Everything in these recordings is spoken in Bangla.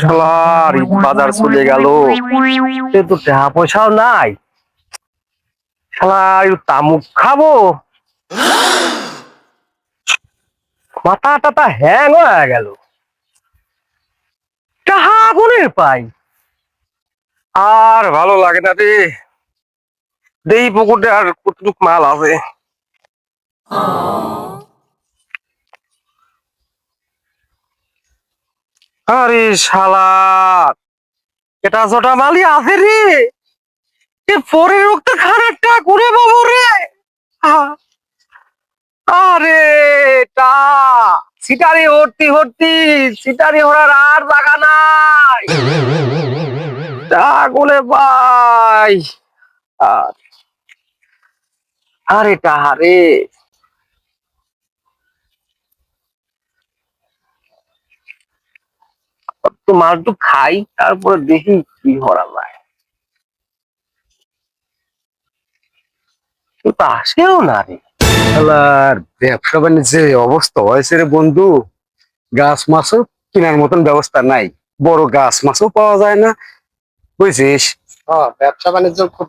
শালার বাজার চলে গেল। সে তো টাকা পয়সাও নাই। শালার তামুক খাব। মাথা টাতা হ্যাং হয়ে গেল। টাহা গুনে পাই। আর ভালো লাগে না রে। দেই পুকুরে আর কতটুক মাল আছে। আরে শালা। এটা জটা মালি আছে রে। এ পরের রক্ত খারাপটা করে বাবু রে? আরে টা। সিটারে হরতি হরতি সিটারি হরার আর জায়গা নাই। কোলে ভাই আর। আরে টাহারে তো একটু খাই তারপরে দেখি কি করা যায়। তো আসেও না রে। শালার ব্যবসা বাণিজ্যে অবস্থা হয়েছে রে বন্ধু। গাছ মাছও কেনার মতন ব্যবস্থা নাই। বড় গাছ মাছও পাওয়া যায় না। বুঝছিস হ্যাঁ ব্যবসা বাণিজ্য খুব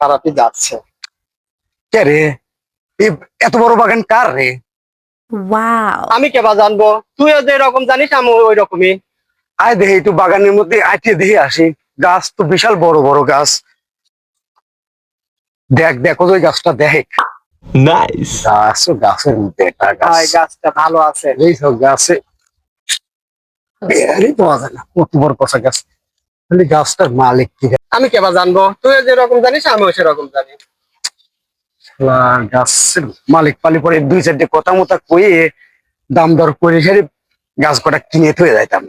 খারাপই যাচ্ছে। কে রে? এত বড় বাগান কার রে. আমি কেবা জানব? তুইও যে রকম জানিস আমি ওই রকমই আয় দেখি একটু বাগানের মধ্যে আইটিয়ে দেখে আসি। গাছ তো বিশাল বড় বড় গাছ। দেখ দেখো তো ওই গাছটা দেখ। Nice. গাছ গাছের মধ্যে একটা গাছ। গাছটা ভালো আছে। এই সব গাছে। বেরই পাওয়া যায় না। কত বড় কষা গাছ। খালি গাছটার মালিক কি আমি কেবা জানব? তুইও যে রকম জানিস আমিও সেরকম জানি। গাছের মালিক পালি পরে দুই চারটে কথা মতো কয়ে দাম দর করে সেরে গাছ কটা কিনে থয়ে যাইতাম।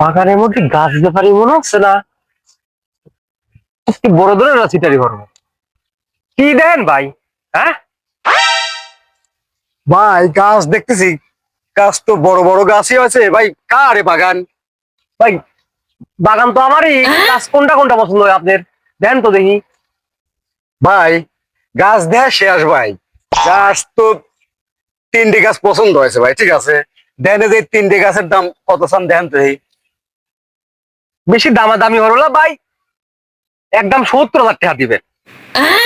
বাগানের মধ্যে গাছ ব্যাপারই মনে হচ্ছে না? বড় ধরনের রাশিটারি করব কি দেন ভাই? হ্যাঁ? ভাই, গাছ দেখতেছি। গাছ তো বড় বড় গাছই আছে ভাই, কারে বাগান? ভাই, বাগান তো আমারই। গাছ কোনটা কোনটা পছন্দ হয় আপনার দেন তো দেখি। ভাই, গাছ দেয়া শেষ ভাই। গাছ তো তিনটে গাছ পছন্দ হয়েছে ভাই, ঠিক আছে? দেন যে তিনটে গাছের দাম কত চান দেন তো বেশি দামাদামি হলো না ভাই? একদম সত্তর হাজার টাকা দিবেন।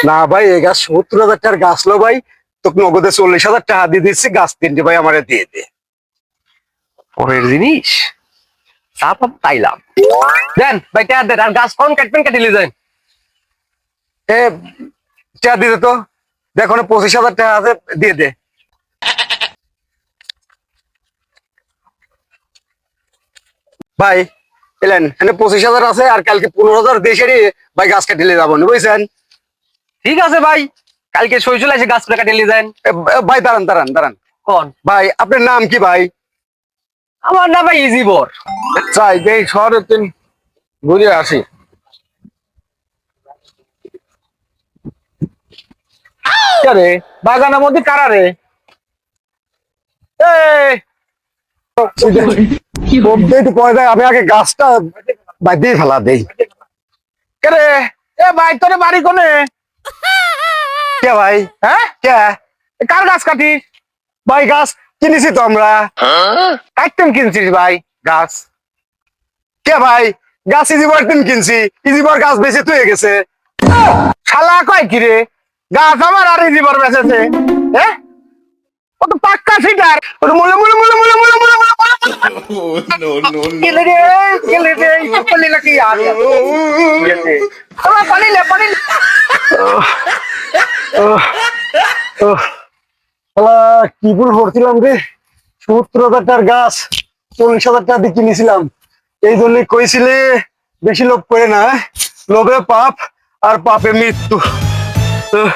না ভাই এই গাছ সত্তর হাজার টাকার গাছ লো ভাই। তোকে নগদে চল্লিশ হাজার টাকা দিয়ে দিচ্ছি গাছ তিনটে ভাই আমারে দিয়ে দে। পরের জিনিস তারপর তাইলাম দেন ভাই টাকা দেন আর গাছ কোন কাটবেন কাটিলে যান। এ টাকা দিতে তো। দেখো পঁচিশ হাজার টাকা আছে দিয়ে দে। ভাই এলেন। এখানে পঁচিশ হাজার আছে আর কালকে পনেরো হাজার দেশে ভাই গাছ কাটিলে যাব না বুঝছেন? ঠিক আছে ভাই কালকে সই চলে আসে গাছ কাটিলে যান। ভাই দাঁড়ান দাঁড়ান দাঁড়ান। কোন? ভাই আপনার নাম কি ভাই? আমার না ভাই ইজি বর। চাই এই শহরের তিন ঘুরে আসি। বাগানের মধ্যে কারা রে? এই গাছটা কে গাছ গাছ কে ভাই? গাছ কিনছি। গাছ তুই গেছে। কয় কিরে গাছ আমার আর ইজিবার বেঁচেছে। হ্যাঁ ও তো পাক্কা সিটার মুলে মুলে মুলে মুলে মুলে no। শালা কি ভুল করছিলাম রে? সত্তর হাজার টাকার গাছ চল্লিশ হাজার টাকা দিয়ে কিনেছিলাম। এই জন্যই কইছিলে বেশি লোভ করে না হ্যাঁ? লোভে পাপ আর পাপে মৃত্যু। আহ,